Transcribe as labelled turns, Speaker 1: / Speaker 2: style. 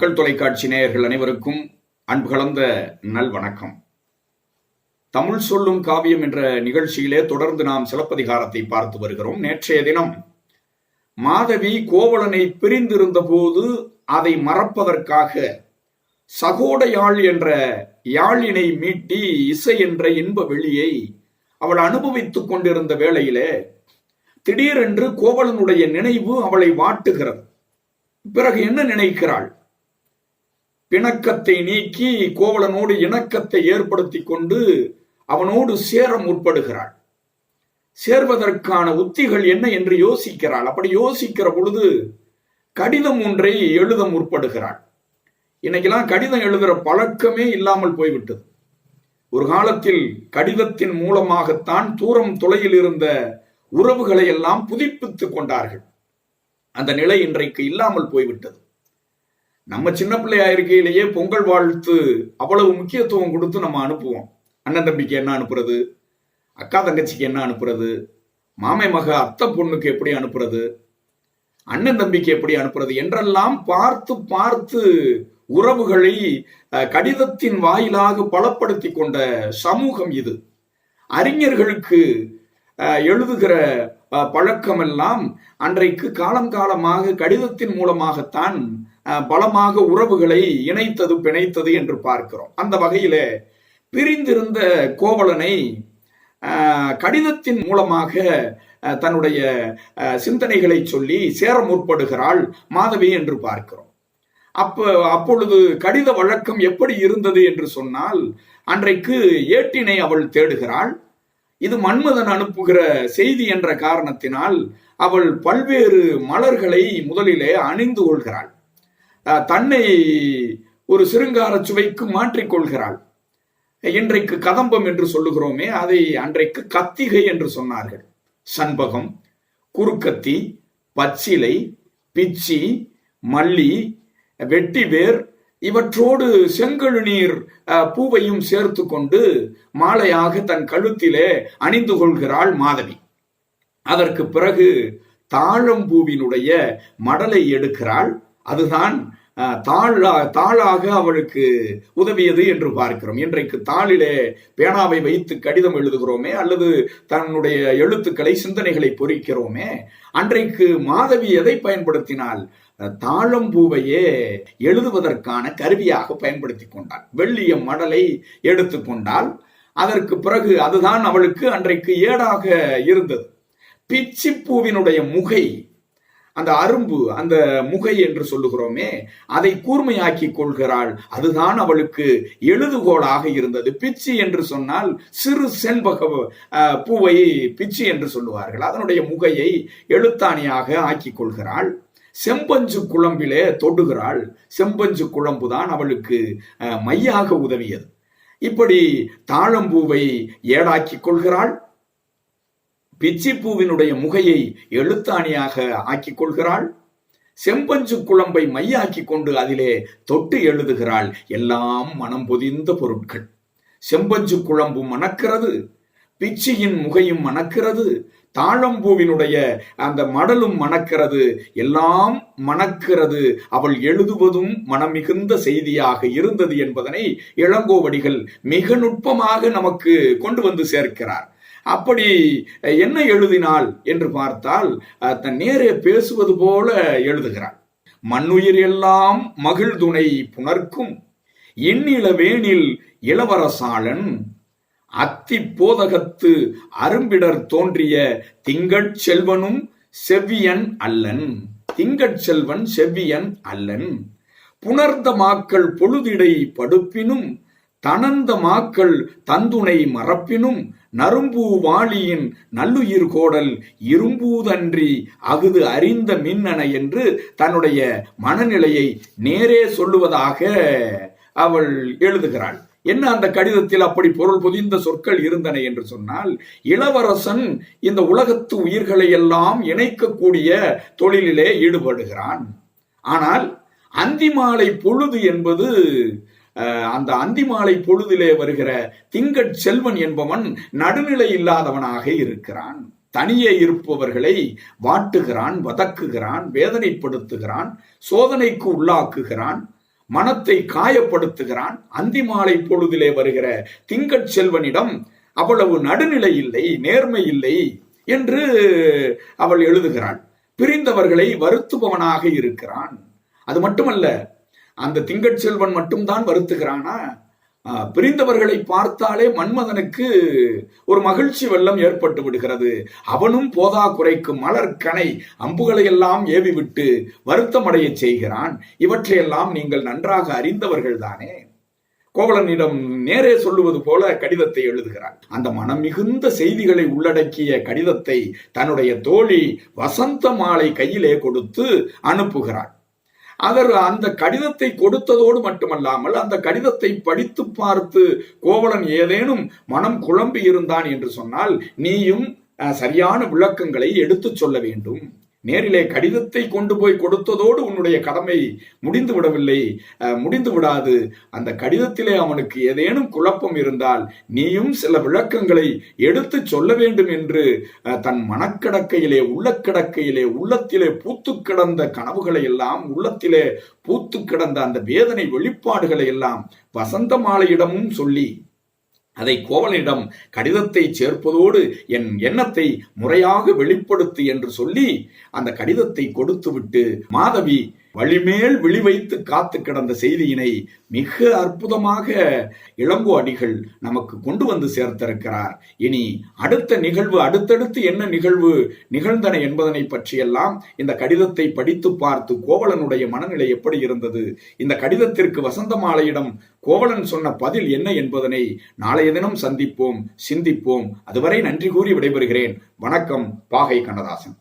Speaker 1: மக்கள் தொலைக்காட்சி நேயர்கள் அனைவருக்கும் அன்பு கலந்த நல் வணக்கம் தமிழ் சொல்லும் காவியம் என்ற நிகழ்ச்சியிலே தொடர்ந்து நாம் சிலப்பதிகாரத்தை பார்த்து வருகிறோம். நேற்றைய தினம் மாதவி கோவலனை பிரிந்திருந்த போது அதை மறப்பதற்காக சகோட யாழ் என்ற யாழினை மீட்டி இசை என்ற இன்ப வெளியை அவள் அனுபவித்துக் கொண்டிருந்த வேளையிலே திடீரென்று கோவலனுடைய நினைவு அவளை வாட்டுகிறது. பிறகு என்ன நினைக்கிறாள்? பிணக்கத்தை நீக்கி கோவலனோடு இணக்கத்தை ஏற்படுத்தி கொண்டு அவனோடு சேர முற்படுகிறாள் சேர்வதற்கான உத்திகள் என்ன என்று யோசிக்கிறாள். அப்படி யோசிக்கிற பொழுது கடிதம் ஒன்றை எழுத முற்படுகிறாள் இன்னைக்கெல்லாம் கடிதம் எழுதுகிற பழக்கமே இல்லாமல் போய்விட்டது. ஒரு காலத்தில் கடிதத்தின் மூலமாகத்தான் தூரம் தொலையில் இருந்த உறவுகளை எல்லாம் புதுப்பித்துக் கொண்டார்கள். அந்த நிலை இன்றைக்கு இல்லாமல் போய்விட்டது. நம்ம சின்ன பிள்ளையா இருக்கையிலேயே பொங்கல் வாழ்த்து அவ்வளவு முக்கியத்துவம் கொடுத்து நம்ம அனுப்புவோம். அண்ணன் தம்பிக்கு என்ன அனுப்புறது? அக்கா தங்கச்சிக்கு என்ன அனுப்புறது? மாமை மக அத்தை பொண்ணுக்கு எப்படி அனுப்புறது? அண்ணன் தம்பிக்கு எப்படி அனுப்புறது? என்றெல்லாம் பார்த்து பார்த்து உறவுகளை கடிதத்தின் வாயிலாக பலப்படுத்தி கொண்ட சமூகம் இது. அறிஞர்களுக்கு எழுதுகிற பழக்கமெல்லாம் அன்றைக்கு காலம் காலமாக கடிதத்தின் மூலமாகத்தான் பலமாக உறவுகளை இணைத்தது பிணைத்தது என்று பார்க்கிறோம். அந்த வகையில பிரிந்திருந்த கோவலனை கடிதத்தின் மூலமாக தன்னுடைய சிந்தனைகளை சொல்லி சேர முற்படுகிறாள் மாதவி என்று பார்க்கிறோம். அப்ப அப்பொழுது கடித வழக்கம் எப்படி இருந்தது என்று சொன்னால் அன்றைக்கு ஏட்டினை அவள் தேடுகிறாள். இது மன்மதன் அனுப்புகிற செய்தி என்ற காரணத்தினால் அவள் பல்வேறு மலர்களை முதலிலே அணிந்து கொள்கிறாள். தன்னை ஒரு சிருங்கார சுவைக்கு மாற்றிக்கொள்கிறாள். இன்றைக்கு கதம்பம் என்று சொல்லுகிறோமே அதை அன்றைக்கு கத்திகை என்று சொன்னார்கள். சண்பகம் குறுக்கத்தி பச்சிலை பிச்சி மல்லி வெட்டிவேர் இவற்றோடு செங்கழு நீர் பூவையும் சேர்த்து கொண்டு மாலையாக தன் கழுத்திலே அணிந்து கொள்கிறாள் மாதவி. அதற்கு பிறகு தாழம்பூவினுடைய மடலை எடுக்கிறாள். அதுதான் தாழா தாளாக அவளுக்கு உதவியது என்று பார்க்கிறோம். இன்றைக்கு தாளிலே பேனாவை வைத்து கடிதம் எழுதுகிறோமே அல்லது தன்னுடைய எழுத்துக்களை சிந்தனைகளை பொறிக்கிறோமே அன்றைக்கு மாதவி எதை பயன்படுத்தினால் தாழம்பூவையே எழுதுவதற்கான கருவியாக பயன்படுத்தி கொண்டாள். வெள்ளிய மடலை எடுத்துக்கொண்டால் அதற்கு பிறகு அதுதான் அவளுக்கு அன்றைக்கு ஏடாக இருந்தது. பிச்சிப்பூவினுடைய முகை அந்த அரும்பு அந்த முகை என்று சொல்லுகிறோமே அதை கூர்மையாக்கி கொள்கிறாள். அதுதான் அவளுக்கு எழுதுகோளாக இருந்தது. பிச்சி என்று சொன்னால் சிறு செண்பக பூவை பிச்சி என்று சொல்லுவார்கள். அதனுடைய முகையை எழுத்தாணியாக ஆக்கி கொள்கிறாள். செம்பஞ்சு குழம்பிலே தொடுகிறாள். செம்பஞ்சு குழம்புதான் அவளுக்கு மையாக உதவியது. இப்படி தாழம்பூவை ஏடாக்கி கொள்கிறாள். பிச்சிப்பூவினுடைய முகையை எழுத்தாணியாக ஆக்கிக் கொள்கிறாள் செம்பஞ்சு குழம்பை மையாக்கி கொண்டு அதிலே தொட்டு எழுதுகிறாள். எல்லாம் மனம் பொதிந்த பொருட்கள். செம்பஞ்சு குழம்பும் மணக்கிறது. பிச்சியின் முகையும் மணக்கிறது. தாழம்பூவினுடைய அந்த மடலும் மணக்கிறது. எல்லாம் மணக்கிறது. அவள் எழுதுவதும் மனமிகுந்த செய்தியாக இருந்தது என்பதனை இளங்கோவடிகள் மிக நுட்பமாக நமக்கு கொண்டு வந்து சேர்க்கிறார். அப்படி என்ன எழுதினாள் என்று பார்த்தால் தன் நேரே பேசுவது போல எழுதுகிறாள். மண்ணுயிர் எல்லாம் மகிழ்துணை புணர்க்கும் எண்ணில வேணில் இளவரசாளன் அத்தி போதகத்து அரும்பிடர் தோன்றிய திங்கட் செல்வனும் செவ்வியன் அல்லன். திங்கட் செல்வன் செவ்வியன் அல்லன். புணர்ந்த மாக்கள் பொழுதிடை படுப்பினும் தனந்த மாக்கள் தந்துணை மறப்பினும் நரும்பூ வாளியின் நல்லுயிர் கோடல் இரும்பூதன்றி அகுது அறிந்த மின்னணை என்று தன்னுடைய மனநிலையை நேரே சொல்லுவதாக அவள் எழுதுகிறாள். என்ன அந்த கடிதத்தில் அப்படி பொருள் புதிந்த சொற்கள் இருந்தன என்று சொன்னால் இளவரசன் இந்த உலகத்து உயிர்களை எல்லாம் இணைக்கக்கூடிய தொழிலிலே ஈடுபடுகிறான். ஆனால் அந்திமாலை பொழுது என்பது அந்த அந்திமாலை பொழுதிலே வருகிற திங்கட் செல்வன் என்பவன் நடுநிலை இல்லாதவனாக இருக்கிறான். தனியே இருப்பவர்களை வாட்டுகிறான் வதக்குகிறான் வேதனைப்படுத்துகிறான் சோதனைக்கு உள்ளாக்குகிறான் மனத்தை காயப்படுத்துகிறான். அந்தி மாலை பொழுதிலே வருகிற திங்கட் செல்வனிடம் அவ்வளவு நடுநிலை இல்லை நேர்மை இல்லை என்று அவள் எழுதுகிறாள். பிரிந்தவர்களை வருத்துபவனாக இருக்கிறான். அது மட்டுமல்ல அந்த திங்கட்செல்வன் மட்டும்தான் வருத்துகிறானா? பிரிந்தவர்களை பார்த்தாலே மன்மதனுக்கு ஒரு மகிழ்ச்சி வெள்ளம் ஏற்பட்டு விடுகிறது. அவனும் போதா குறைக்கு மலர் கனை அம்புகளை எல்லாம் ஏவி விட்டு வருத்தமடைய செய்கிறான். இவற்றையெல்லாம் நீங்கள் நன்றாக அறிந்தவர்கள் தானே? கோவலனிடம் நேரே சொல்லுவது போல கடிதத்தை எழுதுகிறார் அந்த மனம் மிகுந்த செய்திகளை உள்ளடக்கிய கடிதத்தை தன்னுடைய தோழி வசந்த மாலை கையிலே கொடுத்து அனுப்புகிறான். அவர் அந்த கடிதத்தை கொடுத்ததோடு மட்டுமல்லாமல் அந்த கடிதத்தை படித்து பார்த்து கோவலன் ஏதேனும் மனம் குழம்பி இருந்தான் என்று சொன்னால் நீயும் அஹ், சரியான விளக்கங்களை எடுத்துச் சொல்ல வேண்டும். நேரிலே கடிதத்தை கொண்டு போய் கொடுத்ததோடு உன்னுடைய கடமை முடிந்து விடவில்லை. அஹ், முடிந்து விடாது. அந்த கடிதத்திலே அவனுக்கு ஏதேனும் குழப்பம் இருந்தால் நீயும் சில விளக்கங்களை எடுத்துச் சொல்ல வேண்டும் என்று அஹ், தன் மனக்கடக்கையிலே உள்ளக்கடக்கையிலே உள்ளத்திலே பூத்து கிடந்த கனவுகளை எல்லாம் உள்ளத்திலே பூத்து கிடந்த அந்த வேதனை வெளிப்பாடுகளை எல்லாம் வசந்த மாலையிடமும் சொல்லி அதை கோவலனிடம் கடிதத்தை சேர்ப்பதோடு என் எண்ணத்தை முறையாக வெளிப்படுத்து என்று சொல்லி அந்த கடிதத்தை கொடுத்துவிட்டு மாதவி வழிமேல் விழி வைத்து காத்து கிடந்த செய்தியினை மிக அற்புதமாக இளங்கோ அடிகள் நமக்கு கொண்டு வந்து சேர்த்திருக்கிறார். இனி அடுத்த நிகழ்வு அடுத்தடுத்து என்ன நிகழ்வு நிகழ்ந்தன என்பதனை பற்றியெல்லாம் இந்த கடிதத்தை படித்து பார்த்து கோவலனுடைய மனநிலை எப்படி இருந்தது? இந்த கடிதத்திற்கு வசந்த மாலையிடம் கோவலன் சொன்ன பதில் என்ன என்பதனை நாளைய தினம் சந்திப்போம் சிந்திப்போம். அதுவரை நன்றி கூறி விடைபெறுகிறேன். வணக்கம் பாகை கண்ணதாசன்.